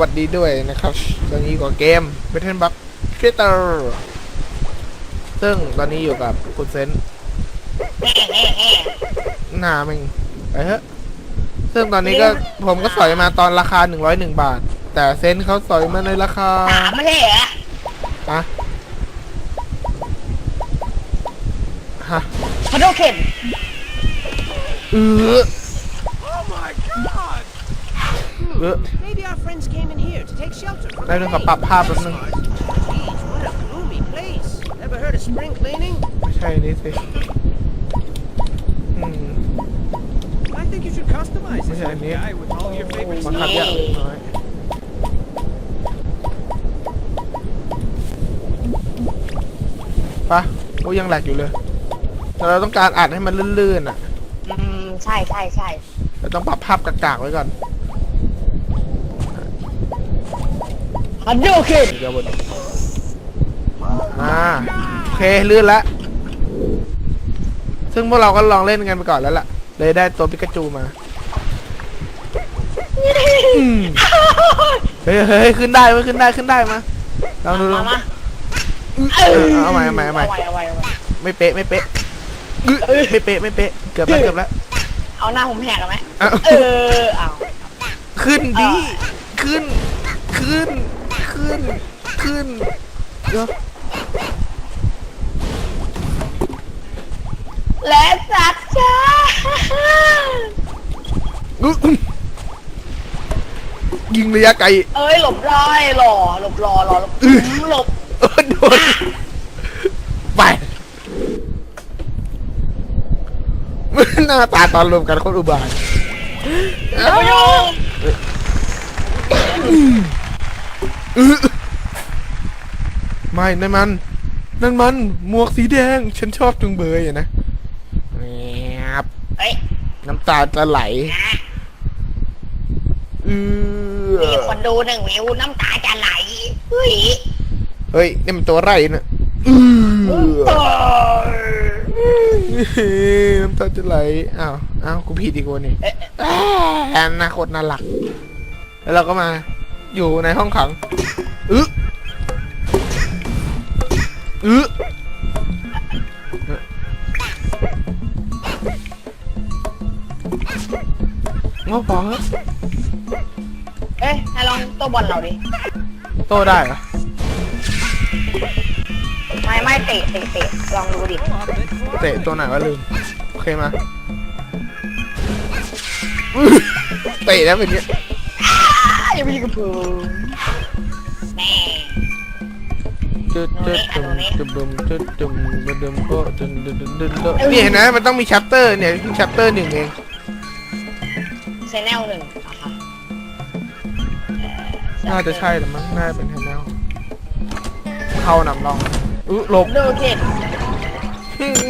วัสดีด้วยนะครับ ตอนนี้อยู่กับเกม b a t t l e b u g Creator ซึ่งตอนนี้อยู่กับคุณเซนหนามึงไปเถอะซึ่งตอนนี้ก็ผมก็สอยมาตอนราคา 101 บาท แต่เซนเขาสอยมาในราคาถามไม่ได้เหรออะฮะพอโดเข็นเออเออ Maybe our friends came in here to take shelter from ได้ the เรื่องกับ rain. ปรับภาพแป๊บนึง Geez, what a gloomy place. Never heard of spring cleaning? ไม่ใช่นี่สิอืม I think you should customize Mấy this cái này guy with all your favorite บังคับ stuff. ยากเล็กน้อย ปะโอ้ยังแหลกอยู่เลย แต่เราต้องการอัดให้มันลื่นๆอะ อืมใช่ใช่ใช่เราต้องปรับภาพกากๆไว้ก่อน พอโดเข็นเดี๋ยวบนอ่าโอเคลื่นแล้วซึ่งพวกเราก็ลองเล่นกันไปก่อนแล้วล่ะ เลยได้ตัวปิกาจูมาอืมเฮ้ยเฮ้ยเฮ้ยขึ้นได้ไหมขึ้นได้ขึ้นได้มาลองดูลมาองมาเออเอาใหม่เอาใหม่เอาใหม่ เอาไว้เอาไว้เอาไว้ไม่เป๊ะไม่เป๊ะอื้อไม่เป๊ะไม่เป๊ะเกือบแล้วเกือบแล้วเอาหน้าผมแหกกันไหมเอาเออเอาขึ้นดิขึ้น ขึ้น ขึ้น ขึ้นเดี๋ยวและสัตว์จ้าอุ๊ยยิงระยะไกลเอ้ยหลบร้อยหล่อหลบรอรอหลบอืมหลบเออโดนไปหน้าตาตอนรวมกันโคนอุบาทเอาไปโยง อื้อไม่นั่นมัน นั่นมัน หมวกสีแดง ฉันชอบจุงเบยอะนะแอบเฮ้ยน้ำตาจะไหลเออมีคนดูหนึ่งวิวน้ำตาจะไหลเฮ้ยเฮ้ยนี่มันตัวไรนะเออเออน้ำตาจะไหล อ้าว อ้าว กูผิดอีกคนนี่แอนนาโคตรน่ารัก แล้วเราก็มา อยู่ในห้องขังอึะอึะงอพอเหอะเอ้ยให้ลองตัวบอลเราดิ โตได้เหรอ ไม่ไม่เตะเตะเตะลองดูดิ เตะตัวไหนวะลืม โอเคมา เตะแล้วเป็นเนี้ย อย่าไปยิงกับผมแม่จุดจุดจุดจุดบุมจุดจุดบุมดุมโก็จุดจุดจุดจุดจุดนี่เห็นไหมมันต้องมีชัปเตอร์เนี่ยเพิ่งชัปเตอร์หนึ่งเองเซนแนลหนึ่งอะค่ะน่าจะใช่แหรือมั้งน่าจะเป็นแฮนแนลเข้านำร่องอุ๊ยหลบดูเข็น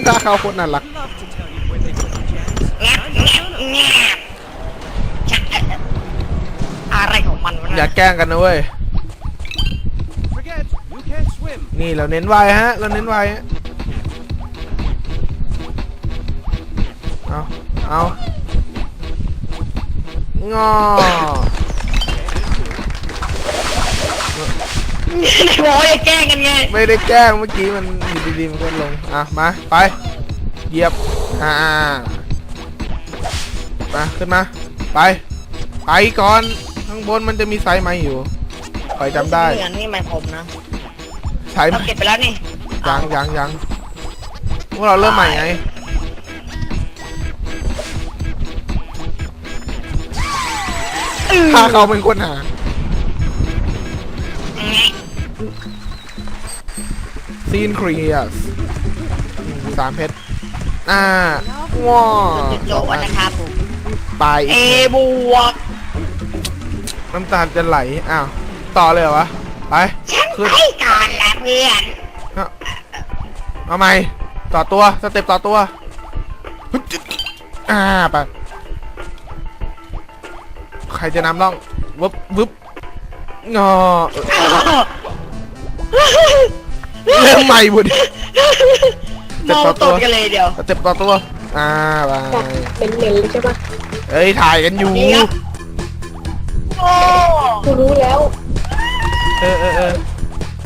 ถ้าเข้าโคตรน่ารัก Love to tell you where they put the gems. แงบแงบแงบชักอะไรข องมันวะอย่าเนี่ยแกล้งกันนะเว้ย Forget, you can't swim. นี่เราเน้นไวฮะ เราเน้นไวฮะเอาเอางอในบอกว่าอย่าแกล้งกันไงไม่ได้แกล้งเมื่อกี้มันอยู่ดีๆมันก็ลง อะ มา ไปเหยียบอ่ามา ขึ้นมา ไป ไปก่อน ข้างบนมันจะมีสายไม้อยู่คอยจำได้เหมือนนี่ไม่ผมนะสายเราไม้เก็บไปแล้วนี่ยังยังยังพวกเราเริ่มใหม่ไงถ้าเขาเป็นคนหาแงะซีนครีเอสสามเพชรอ่าว้าจุดโจวันนะครับผมไปเอบวก น้ำตาลจะไหล อ้าว ต่อเลยเหรอวะ ไป ฉันขึ้น ไปก่อนละเพื่อนเอาใหม่ต่อตัว สเต็ปต่อตัวฮึดจึ๊ดอ่าไป ใครจะนำร่องวึบวึบงอเริ่มใหม่หมดมองตดกันเลยเดียวสเต็ปต่อตัว อ่าไปเป็นเหม็นเลยใช่ปะเอ้ย ถ่ายกันอยู่นี่ครับโอ้ กูรู้แล้วเออเออเออ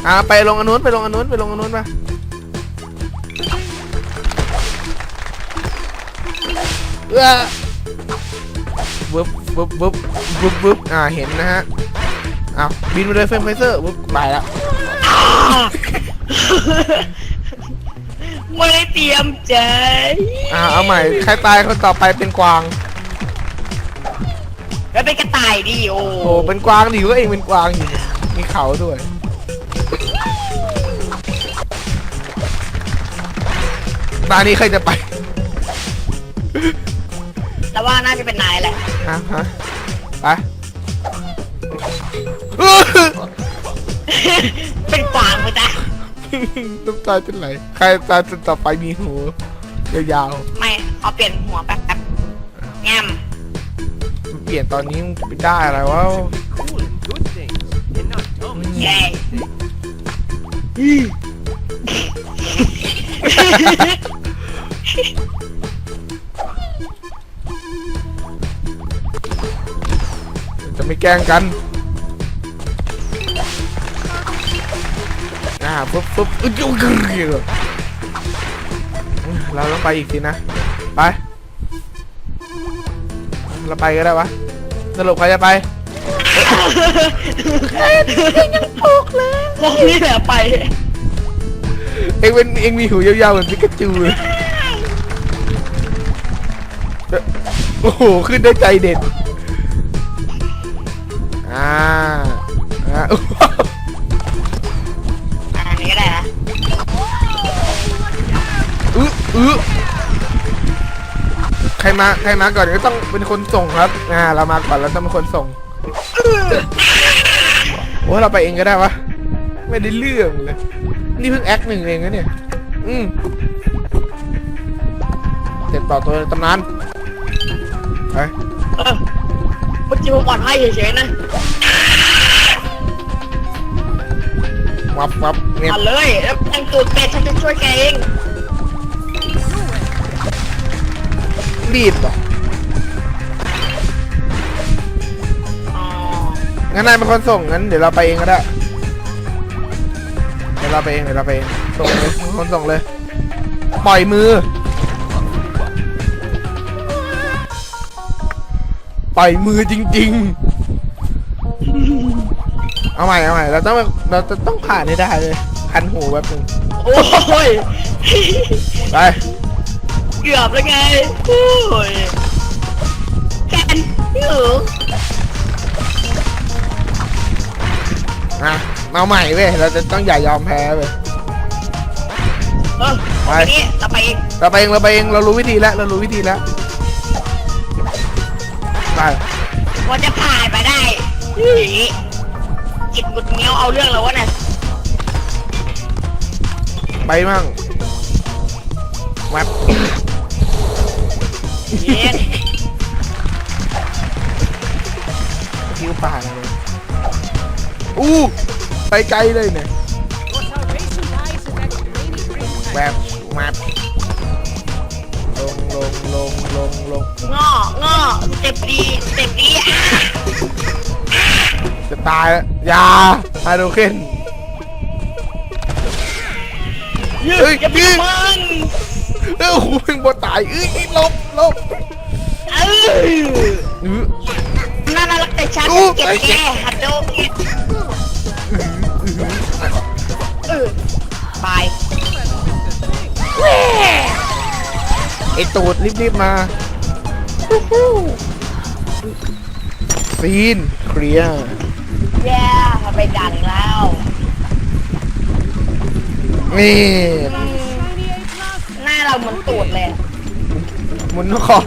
อ่าไปลงอันนู้นไปลงอันนู้นไปลงอันนู้นมาเออวึบวึบวึบวึบวึบอ่าเห็นนะฮะอ้าวบินไปเลยเฟรมไฟเซอร์วึบไปแล้วไม่ได้เตรียมใจ อ่าเอาใหม่ใครตายคนต่อไปเป็นกวาง แล้วเป็นกระต่ายดิโอ้โอ้เป็นกวางดิก็เองเป็นกวางอยู่เนี่ยมีเขาด้วย ตานี้ใครจะไปแล้วว่าน่าจะเป็นนายแหละอะฮะไปเป็นกวางไปจ้ะน้ำตาจะไหลใครตาจนต่อไปมีหูยาวไม่เอาเปลี่ยนหัวแป๊บแป๊บแง้มๆเป ลี่ยนตอนนี้จะไปได้อะไรวะจะไม่แกล้งกันอ่าปุ๊บปุ๊บอึ๊ดอึ๊ดอึ๊ดอึ๊ดเราต้องไปอีกทีนะ ไป เราไปก็ได้วะสรุปใครจะไปพวกนี้แหละไปเอ็งเป็นเอ็งมีหูยาวๆเหมือนปิกาจูเลยโอ้โหขึ้นได้ใจเด็ดอ่าอ่าอันนี้ก็ได้นะอื้ออื้อ ใครมาใครมาก่อนก็ต้องเป็นคนส่งครับ อ่า เรามาก่อนเราต้องเป็นคนส่งโอ้เราไปเองก็ได้วะ ไม่ได้เรื่องเลย นี่เพิ่งแอคหนึ่งเองนะเนี่ย อืมเต็มต่อตัวตำนานไปเออเมื่อกี้ผมอ่อนให้เฉยๆนะวับวับเงียบเอาเลย แล้วแต่งตัวเป็ดฉันจะช่วยแกเอง รีบเหรออ๋องั้นนายเป็นคนส่งงั้นเดี๋ยวเราไปเองก็ได้เดี๋ยวเราไปเองเดี๋ยวเราไปเองส่งเลยคนส่งเลย ปล่อยมือ ปล่อยมือจริง ๆ เอาใหม่เอาใหม่เราต้องเราจะต้องผ่านให้ได้เลยคันหูแป๊บนึงโอ้ย ไป เกือบแล้วไงโอ้ยแกนพี่หึงอะเอาใหม่เว้ย เราจะต้องอย่ายอมแพ้เว้ย เออไปไปนี้เราไปเองเราไปเองเราไปเองเรารู้วิธีแล้วเรารู้วิธีแล้วไปว่าจะผ่านไปได้เฮ้ยจิตหงุดเงี้ยวเอาเรื่องแล้ววะเนี่ยไปมั่งแวบ เย็นคิวป่าเลยอู้ไปไกลเลยเนี่ย Your salvation lies in that grainy green แวบแวบลงลงลงลงลงง้องอเจ็บดีเจ็บดีอะจะตายแล้วอยาฮาโดเคนเฮ้ยอย่าไปยื้อมึง เอ้ยโอ้โหเพิ่งบอตายเอ้ยหลบหลบเอออื้อน่ารักแต่ฉันอู้เก็บแกฮัตโดเก็บเออบายไอตูดรีบๆมาซีนเคลียร์แย่ทำไปดันแล้วนี่อืมหน้าเราเหมือนตูดเลยหมุนคอ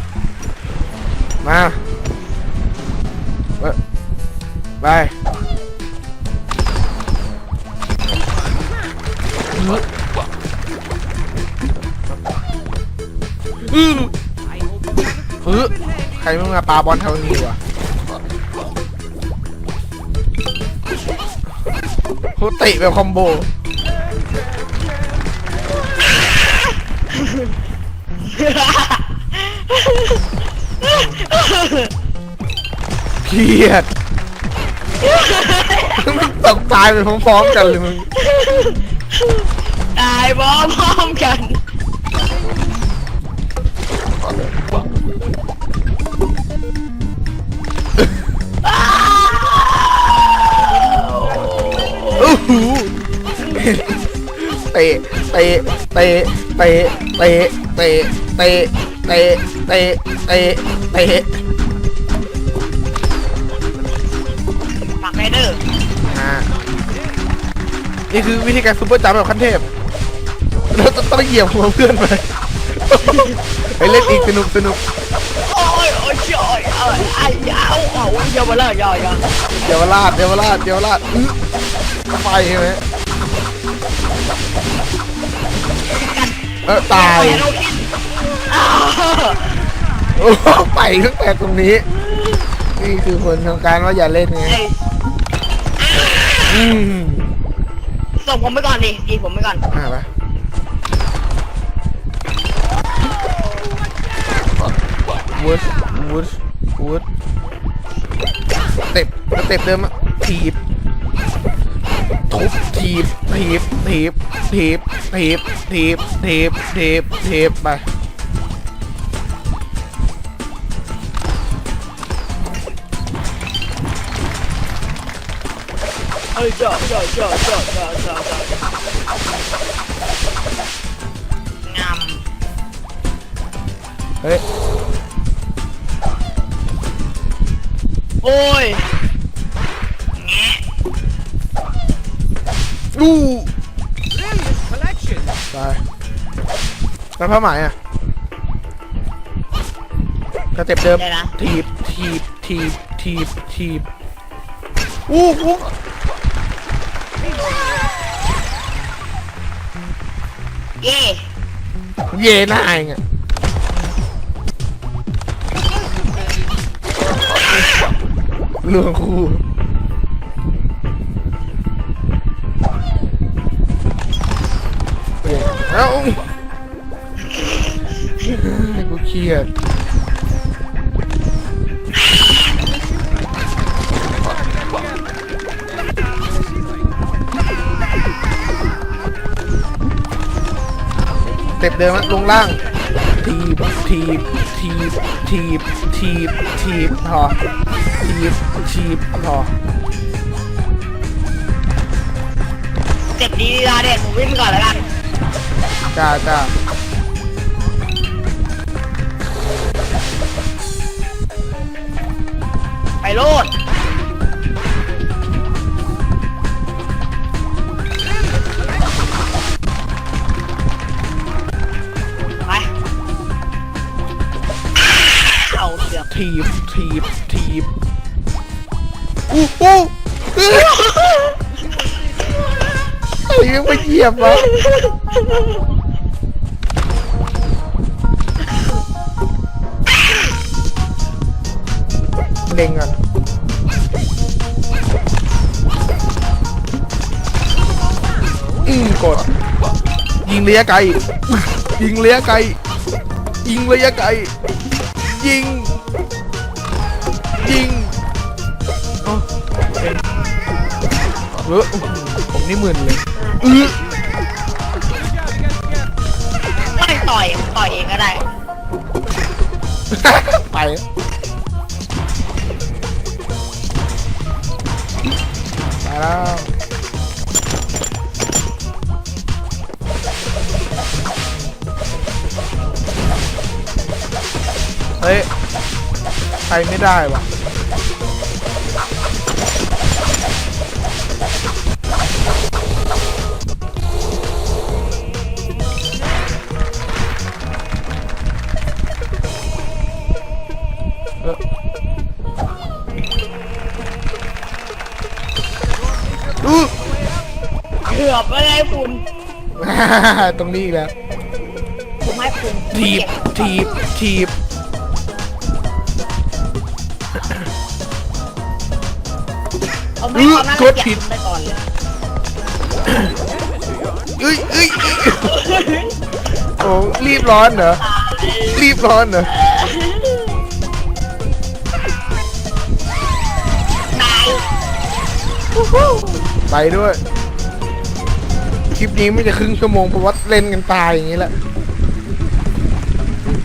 มาเอ้ยไปอือ I hope you เออใครมึงมาปาบอลเท่านี้วะเขาเตะแบบคอมโบ เครียดตกตายไปพร้อมๆกันเลยมึงตายพร้อมๆกันโอ้โห เตะเตะเตะเตะเตะเตะเตะเตะเตะเตะเตะปักไรเดอร์อ่านี่คือวิธีการซุปเปอร์จัมป์แบบขั้นเทพเราจะต้องเหยียบหัวเพื่อนไปไปเล่นอีกสนุกสนุกโอ้ยโอ้ยโอ้ยเอ้ยไอ้ยาวเอาเยาวราชยาวยาวเยาวราชเยาวราชเยาวราชอื้อไฟใช่ไหม เออตายเราคิดอ้าวโอ้โหไปตั้งแต่ตรงนี้ นี่คือผลของการว่าอย่าเล่นไงเอ้ยอืมส่งผมไปก่อนดิดีผมไปก่อนอ่าปะวูดวูดวูดสเต็ปสเต็ปเดิมอะถีบ ทุบถีบถีบถีบถีบถีบถีบถีบถีบถีบไปเอ้ยเจ้าเจ้าเจ้าเจ้าเจ้าเจ้าเจ้างามเฮ้ย โอ้ย อู้ Brilliant collection. ตายแล้วผ้าไหมอะสเต็ปเดิมได้นะ ถีบถีบถีบถีบถีบอู้อู้เย่เย่หน้าเองอะเรื่องคู่ เครียดสเต็ปเดิมอะลงล่าง ทีบทีบทีบทีบทีบทีบพอทีบทีบพอเจ็บดีลาเด็ดผมวิ่งไปก่อนแล้วกัน จ้าจ้า ไปโลดไปเอาเสือกทีบทีบทีบอู้อู้อื้อไอ้ยังไม่เหยียบวะ เล็งกันอืมกด ยิงระยะไกล ยิงระยะไกล ยิงระยะไกล ยิง ยิงเอ้าเป็นเออผมนี่มึนเลยอื้อไม่ต่อย ต่อยเองก็ได้ ไป แล้วเฮ้ยไปไม่ได้วะ คุณตรงนี้อีกแล้วผมให้คุณทีบทีบทีบเอาไม่เอาหน้ากดผิด ไปก่อนเลยเอ้ยเอ้ยเอ้ยโอ้รีบร้อนเหรอรีบร้อนเหรอตายไปด้วย คลิปนี้ไม่จะครึ่งชั่วโมงเพราะว่าเล่นกันตายอย่างนี้แหละ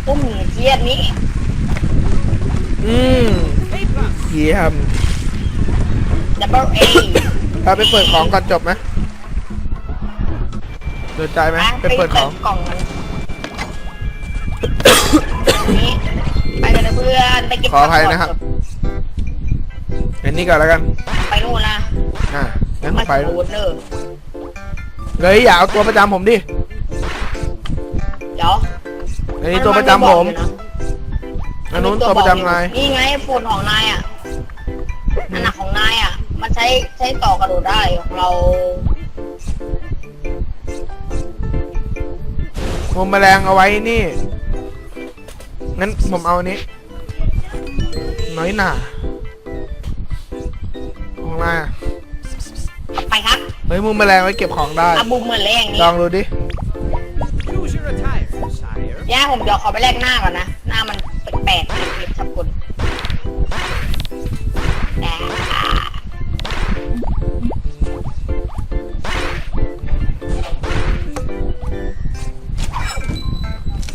ปุ้มเกียดนี้อืมเยี่ยมดับเบิลเอพาไปเปิดของก่อนจบไหมเดินใจไหมไปเปิดของ กล่องมันนี่ไปกันนะเพื่อนไปเก็บขออภัยนะครับอันนี้ก่อนแล้วกัน ไปนู่นนะอะงั้นมาไปสูดเนอะ เฮ้ยอย่าเอาตัวประจำผมดิเดี๋ยวอันนี้ตัวประจำผมอันนู้นตัวประจำนายนี่ไงโฟนของนายอะอันหนักของนายอะ มันใช้ใช้ต่อกระโดดได้ของเรามุมแมลงเอาไว้นี่งั้นผมเอาอันนี้ น้อยหนาของนายอะเอาไปครับ เฮ้ยมุมแมลงไว้เก็บของได้อาบุมเหมือนแรงนี้ลองดูดิ Use your attire, sire. ย่าผมเดี๋ยวขอไปแลกหน้าก่อนนะ หน้ามันแปลกๆเล็กๆชับกุลแต่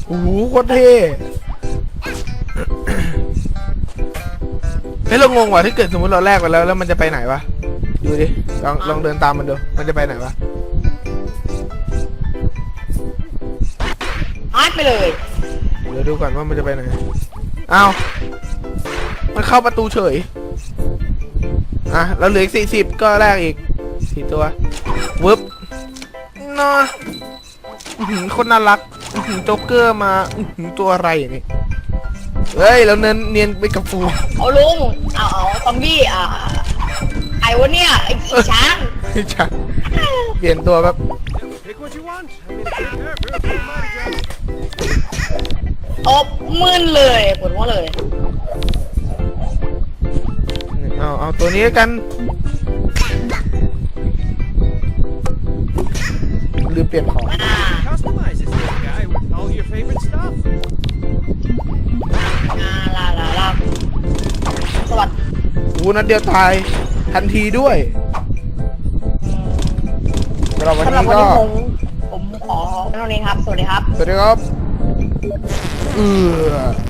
โอ้โหโคตรเท่ เฮ้ยเรางงว่ะถ้าเกิดสมมติเราแลกไปแล้วแล้วมันจะไปไหนวะ ดูดิ ลองลองเดินตามมันดู มันจะไปไหนวะฮาร์ดไปเลยเดี๋ยวดูก่อนว่ามันจะไปไหนอ้าวมันเข้าประตูเฉย อะ แล้วเหลืออีกสี่สิบก็แลกอีกสี่ตัววึบนออื้อหือคนน่ารักอื้อหือโจ๊กเกอร์มาอื้อหือตัวอะไรนี่เฮ้ย แล้วเนินเนียนไปกับฟูเอาลุงเอาเอาซอมบี้อ่า ไอ้วะเนี่ยไอ้ขี้ช้างไม่ใช่เปลี่ยนตัวแบบ Pick what you want. I mean, it's your for a full body job. ตบมึนเลยปวดหัวเลยเอาเอาตัวนี้แล้วกันลืมเปลี่ยนของ อ่า Customize it for the guy with all your favorite stuff. อ่าลาลาลาสวัสดีอูนัดเดียวตาย ทันทีด้วยสำหรับวันสำหรับนี้วันก็นี้ผมผมขอเท่านี้ครับ สวัสดีครับ สวัสดีครับเออ